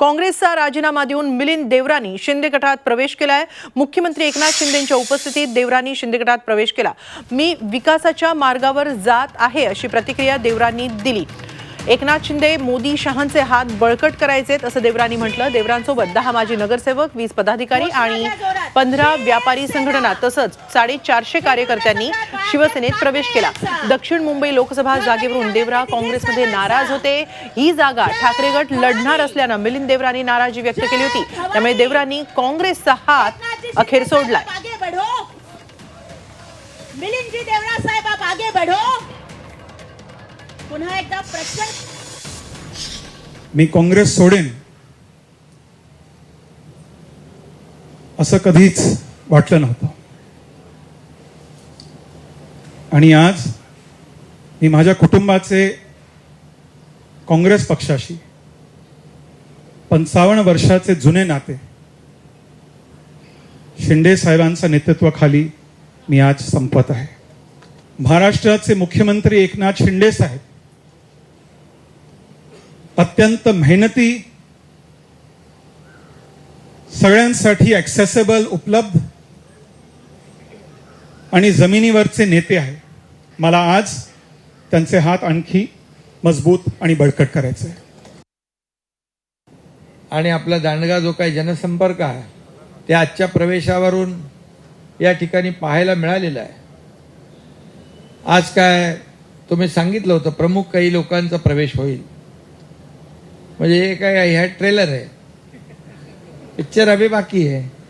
काँग्रेसचा राजीनामा देऊन मिलिंद देवरानी शिंदे गटात प्रवेश केलाय. मुख्यमंत्री एकनाथ शिंदेच्या उपस्थितीत देवरानी शिंदे गटात प्रवेश केला. मी विकासाच्या मार्गावर जात आहे अशी प्रतिक्रिया देवरांनी दिली. एकनाथ शिंदे मोदी शहांचे हात बळकट करायचेत असं देवरांनी म्हटलं. देवरांसोबत दहा माजी नगरसेवक वीस पदाधिकारी आणि पंधरा व्यापारी संघटना तसंच साडेचारशे कार्यकर्त्यांनी शिवसेनेत प्रवेश केला. दक्षिण मुंबई लोकसभा जागेवरून देवरा काँग्रेसमध्ये नाराज होते. ही जागा ठाकरे गट लढणार असल्यानं मिलिंद देवरांनी नाराजी व्यक्त केली होती. त्यामुळे देवरांनी काँग्रेसचा हात अखेर सोडलाय. मिलिंद जी देवरा साहेब आप आगे बढ़ो. पुन्हा एकदा प्रचंड मी काँग्रेस सोडेन. असं कधीच वाटलं नव्हतं. आणि आज मी माझ्या कुटुंबाचे काँग्रेस पक्षाशी पंचावन्न वर्षाचे जुने नाते शिंदे साहेबांच्या नेतृत्वाखाली मी आज संपत आहे. महाराष्ट्राचे मुख्यमंत्री एकनाथ शिंदे साहेब अत्यंत मेहनती सगळ्यांसाठी ॲक्सेसेबल उपलब्ध आणि जमिनीवरचे नेते आहे. मला आज त्यांचे हात आणखी मजबूत आणि बळकट करायचे आहे आणि आपला दांडगा जो काही जनसंपर्क आहे ते आजच्या प्रवेशावरून या ठिकाणी पाहायला मिळालेला आहे. आज काय तुम्ही सांगितलं होतं प्रमुख काही लोकांचा प्रवेश होईल. म्हणजे हे काय ह्या ट्रेलर आहे पिक्चर अभी बाकी आहे